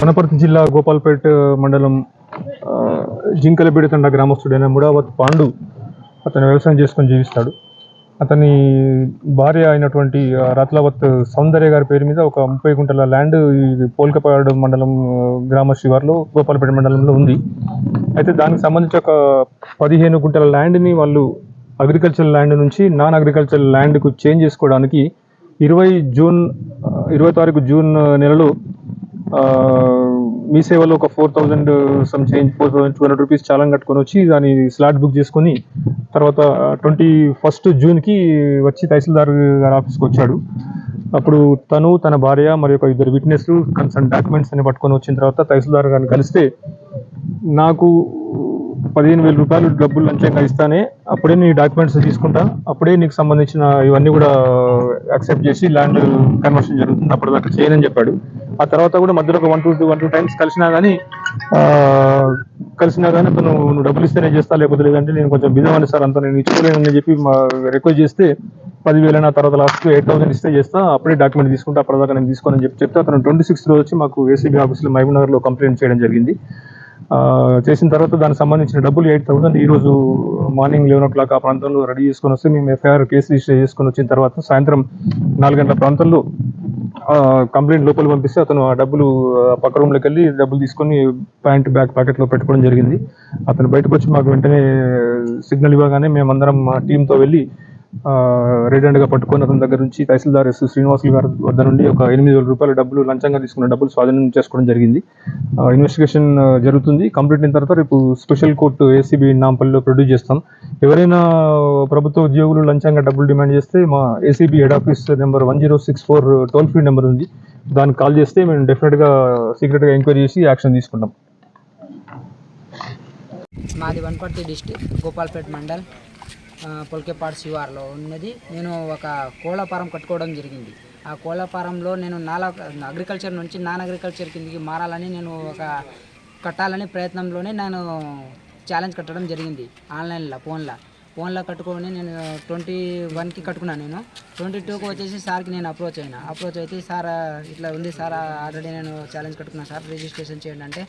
వనపర్తి జిల్లా గోపాల్పేట్ మండలం ఆ, జింకలబిడితండ గ్రామస్తుడైన ముడావత్ పాండు అతను వ్యవసాయం చేసుకొని జీవిస్తాడు. అతని భార్య అయినటువంటి రత్లావత్ సౌందర్య గారి పేరు మీద ఒక ముప్పై గుంటల ల్యాండ్ ఈ పోల్కపాడు మండలం గ్రామ శివార్లో గోపాలపేట మండలంలో ఉంది. అయితే దానికి సంబంధించి ఒక పదిహేను గుంటల ల్యాండ్ని వాళ్ళు అగ్రికల్చర్ ల్యాండ్ నుంచి నాన్ అగ్రికల్చర్ ల్యాండ్కు చేంజ్ చేసుకోవడానికి ఇరవై జూన్ ఇరవై తారీఖు జూన్ నెలలో మీ సేవలో ఒక four thousand some change four thousand two hundred rupees చాలా కట్టుకొని వచ్చి దాని స్లాట్ బుక్ చేసుకొని తర్వాత ట్వంటీ ఫస్ట్ జూన్కి వచ్చి తహసీల్దార్ గారి ఆఫీస్కి వచ్చాడు. అప్పుడు తను తన భార్య మరి ఒక ఇద్దరు విట్నెస్లు కన్సర్న్ డాక్యుమెంట్స్ అని పట్టుకొని వచ్చిన తర్వాత తహసీల్దార్ గారిని కలిస్తే నాకు పదిహేను వేల రూపాయలు డబ్బులు లంచంగా ఇస్తానే అప్పుడే నీ డాక్యుమెంట్స్ తీసుకుంటా అప్పుడే నీకు సంబంధించిన ఇవన్నీ కూడా యాక్సెప్ట్ చేసి ల్యాండ్ కన్వర్షన్ జరుగుతుంది అప్పటిదాకా చేయనని చెప్పాడు. ఆ తర్వాత కూడా మధ్యలో ఒక one two one two times కలిసినా కానీ కలిసినా కానీ అతను నువ్వు డబ్బులు ఇస్తేనే చేస్తా లేకపోతే లేదంటే నేను కొంచెం బిజీ సార్ అంత నేను ఇచ్చుకోలేనని చెప్పి మా రిక్వెస్ట్ చేస్తే పదివేల తర్వాత లాస్ట్ ఎయిట్ థౌసండ్ ఇస్తే చేస్తా అప్పుడే డాక్యుమెంట్ తీసుకుంటా అప్పటిదాకా నేను తీసుకోనని చెప్పి చెప్తే అతను ట్వంటీ సిక్స్త్ రోజు వచ్చి మాకు ఏసీబీ ఆఫీస్లో మహబూబ్ నగర్లో కంప్లైంట్ చేయడం జరిగింది. చేసిన తర్వాత దానికి సంబంధించిన డబ్బులు ఎయిట్ థౌసండ్ ఈ రోజు మార్నింగ్ లెవెన్ ఓ క్లాక్ ఆ ప్రాంతంలో రెడీ చేసుకొని వస్తే మేము ఎఫ్ఐఆర్ కేసు రిజిస్టర్ చేసుకొని వచ్చిన తర్వాత సాయంత్రం నాలుగు గంటల ప్రాంతంలో కంప్లైంట్ లోపల పంపిస్తే అతను ఆ డబ్బులు పక్క రూమ్లోకి వెళ్ళి డబ్బులు తీసుకొని ప్యాంట్ బ్యాగ్ ప్యాకెట్లో పెట్టుకోవడం జరిగింది. అతను బయటకు వచ్చి మాకు వెంటనే సిగ్నల్ ఇవ్వగానే మేమందరం మా టీంతో వెళ్ళి రెడ్గా పట్టుకొని అతని దగ్గర నుంచి తహసీల్దార్ ఎస్ శ్రీనివాసులు గారి వద్ద నుండి ఒక ఎనిమిది వేల రూపాయల డబ్బులు లంచంగా తీసుకున్న డబ్బులు స్వాధీనం చేసుకోవడం జరిగింది. ఇన్వెస్టిగేషన్ జరుగుతుంది. కంప్లీట్ అయిన తర్వాత రేపు స్పెషల్ కోర్టు ఏసీబీ నాంపల్లిలో ప్రొడ్యూస్ చేస్తాం. ఎవరైనా ప్రభుత్వ ఉద్యోగులు లంచంగా డబ్బులు డిమాండ్ చేస్తే మా ACB head office number one zero six four toll free number ఉంది. దానికి కాల్ చేస్తే మేము డెఫినెట్గా సీక్రెట్గా ఎంక్వైరీ చేసి యాక్షన్ తీసుకుంటాం. మాది వనపర్తి డిస్టిక్ గోపాల్పేట్ మండల్. పొల్కేపాడు శివార్లో ఉన్నది. నేను ఒక కోళ్ళ ఫారం కట్టుకోవడం జరిగింది. ఆ కోళ్ళ ఫారంలో నేను నాలా అగ్రికల్చర్ నుంచి నాన్ అగ్రికల్చర్ కిందకి మారాలని నేను ఒక కట్టాలని ప్రయత్నంలోనే నేను ఛాలెంజ్ కట్టడం జరిగింది ఆన్లైన్లో ఫోన్లో. ఫోన్లో కట్టుకొని నేను ట్వంటీ వన్కి కట్టుకున్నాను నేను. ట్వంటీ టూకి వచ్చేసి సార్కి నేను అప్రోచ్ అయినా. అప్రోచ్ అయితే సార్ ఇట్లా ఉంది సార్ ఆల్రెడీ నేను ఛాలెంజ్ కట్టుకున్నాను సార్. రిజిస్ట్రేషన్ చేయండి అంటే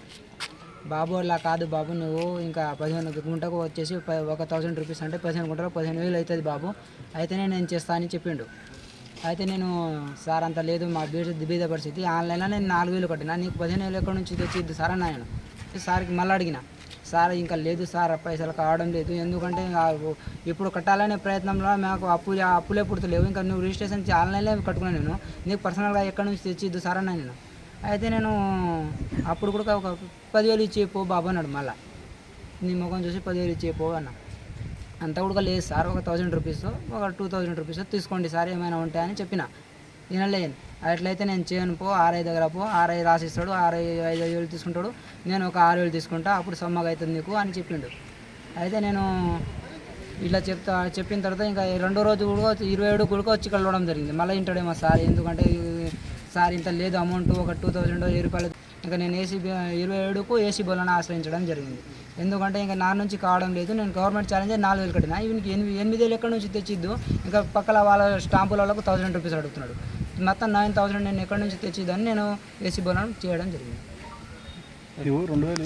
బాబు అలా కాదు బాబు నువ్వు ఇంకా పదిహేను గుంటకు వచ్చేసి ఒక థౌసండ్ రూపీస్ అంటే పదిహేను గుంటలో పదిహేను వేలు అవుతుంది బాబు. అయితేనే నేను చేస్తా అని చెప్పిండు. అయితే నేను సార్ అంత లేదు మా బీద బీద పరిస్థితి. ఆన్లైన్లో నేను నాలుగు వేలు కట్టినా. నీకు పదిహేను వేలు ఎక్కడి నుంచి తెచ్చిద్దు సార్? అని నేను సార్కి మళ్ళీ అడిగిన. సార్ ఇంకా లేదు సార్ పైసలు కావడం లేదు. ఎందుకంటే ఇప్పుడు కట్టాలనే ప్రయత్నంలో మాకు అప్పు అప్పులే పుడతలేవు. ఇంకా నువ్వు రిజిస్ట్రేషన్ ఆన్లైన్లో కట్టుకున్నాను నేను. నీకు పర్సనల్గా ఎక్కడి నుంచి తెచ్చిద్దు సార్? అని నేను అయితే నేను అప్పుడు కూడా ఒక పదివేలు ఇచ్చి పో బాబు అన్నాడు మళ్ళా. నీ ముఖం చూసి పదివేలు ఇచ్చి పో అన్న. అంతా కూడా లేదు సార్ ఒక థౌజండ్ రూపీస్ ఒక టూ థౌజండ్ రూపీస్ తీసుకోండి సార్ ఏమైనా ఉంటాయని చెప్పిన. వినలేదు అట్లయితే నేను చేయను పో ఆర్ఐ దగ్గర పో ఆర్ఐ రాసిస్తాడు ఆర్ఐ ఐదు వేలు తీసుకుంటాడు నేను ఒక ఆరు వేలు తీసుకుంటా అప్పుడు సమ్మగా అవుతుంది నీకు అని చెప్పిండు. అయితే నేను ఇట్లా చెప్తా చెప్పిన తర్వాత ఇంకా రెండో రోజు కూడా ఇరవై ఏడు కూడా వచ్చి కలవడం జరిగింది. మళ్ళీ ఇంటాడేమో సార్ ఎందుకంటే సార్ ఇంత లేదు అమౌంట్ ఒక టూ థౌజండ్ వెయ్యి రూపాయలు. ఇంకా నేను ఏసీ ఇరవై ఏడుకు ఏసీ బోలను ఆశ్రయించడం జరిగింది. ఎందుకంటే ఇంకా నా నుంచి కావడం లేదు నేను గవర్నమెంట్ ఛాలెంజ్ నాలుగు వేలు కట్టిన. ఈవెన్ ఎనిమిది ఎనిమిది వేలు ఎక్కడి నుంచి తెచ్చిద్దు ఇంకా పక్కల వాళ్ళ స్టాంపుల వాళ్ళకు థౌసండ్ రూపీస్ అడుగుతున్నాడు. మొత్తం నైన్ థౌసండ్ నేను ఎక్కడి నుంచి తెచ్చిద్దని నేను ఏసీ బోలను చేయడం జరిగింది. రెండు వేలు